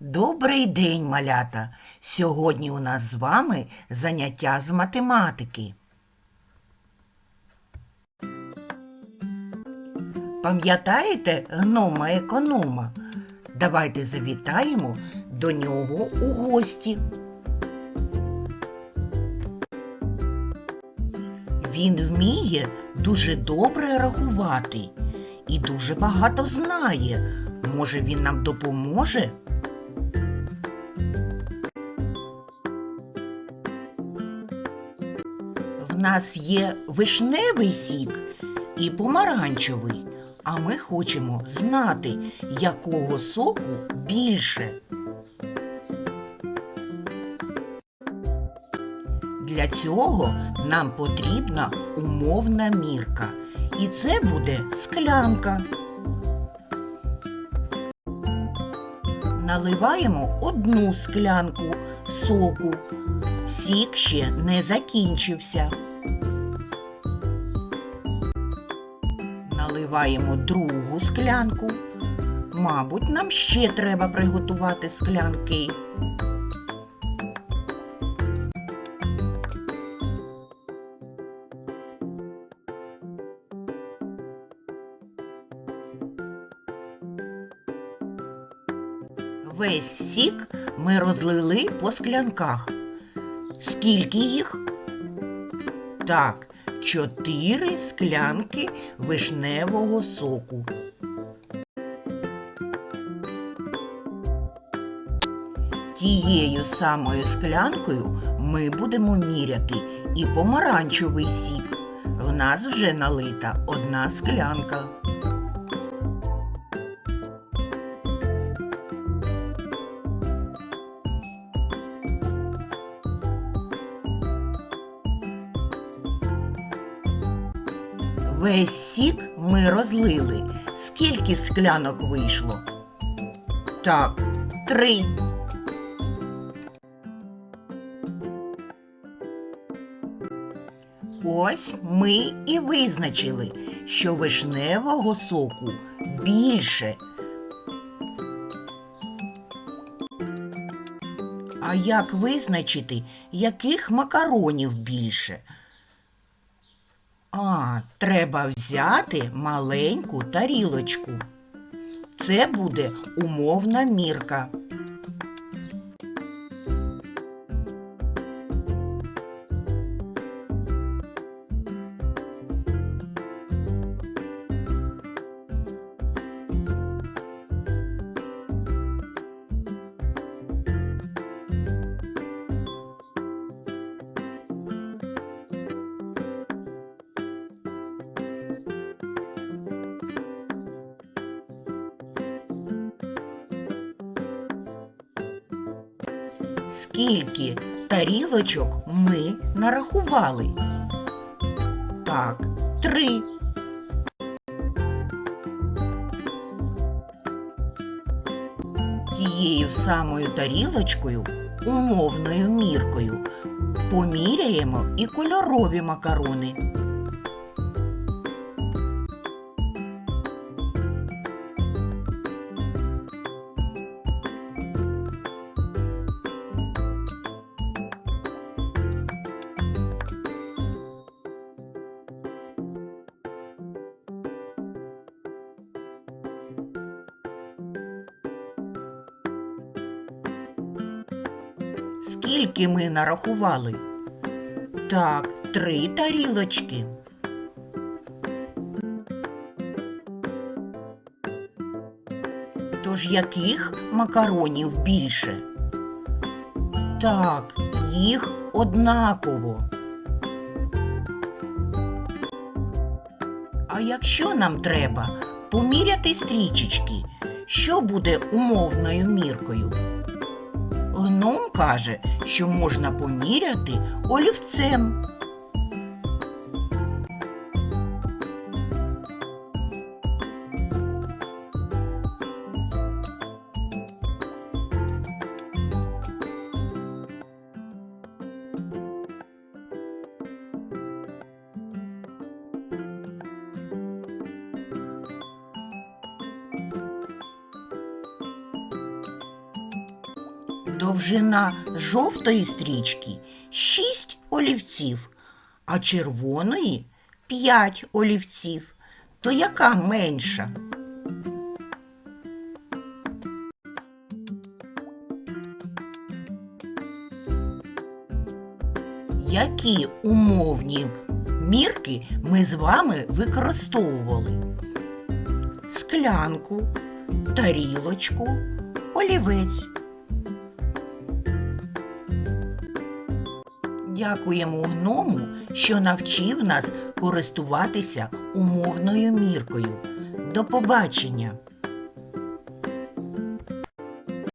Добрий день, малята! Сьогодні у нас з вами заняття з математики. Пам'ятаєте гнома економа? Давайте завітаємо до нього у гості. Він вміє дуже добре рахувати і дуже багато знає. Може, він нам допоможе? Нас є вишневий сік і помаранчевий, а ми хочемо знати, якого соку більше. Для цього нам потрібна умовна мірка. І це буде склянка. Наливаємо одну склянку соку. Сік ще не закінчився. Наливаємо другу склянку. Мабуть, нам ще треба приготувати склянки. Весь сік ми розлили по склянках. Скільки їх? Так, чотири склянки вишневого соку. Тією самою склянкою ми будемо міряти і помаранчевий сік. В нас вже налита одна склянка. Весь сік ми розлили. Скільки склянок вийшло? Так, три. Ось ми і визначили, що вишневого соку більше. А як визначити, яких макаронів більше? А, треба взяти маленьку тарілочку. Це буде умовна мірка. Скільки тарілочок ми нарахували? Так, три. Тією самою тарілочкою, умовною міркою, поміряємо і кольорові макарони. Скільки ми нарахували? Так, три тарілочки. Тож яких макаронів більше? Так, їх однаково. А якщо нам треба поміряти стрічечки, що буде умовною міркою? Гном каже, що можна поміряти олівцем. Довжина жовтої стрічки 6 олівців, а червоної 5 олівців. То яка менша? Які умовні мірки ми з вами використовували? Склянку, тарілочку, олівець. Дякуємо гному, що навчив нас користуватися умовною міркою. До побачення!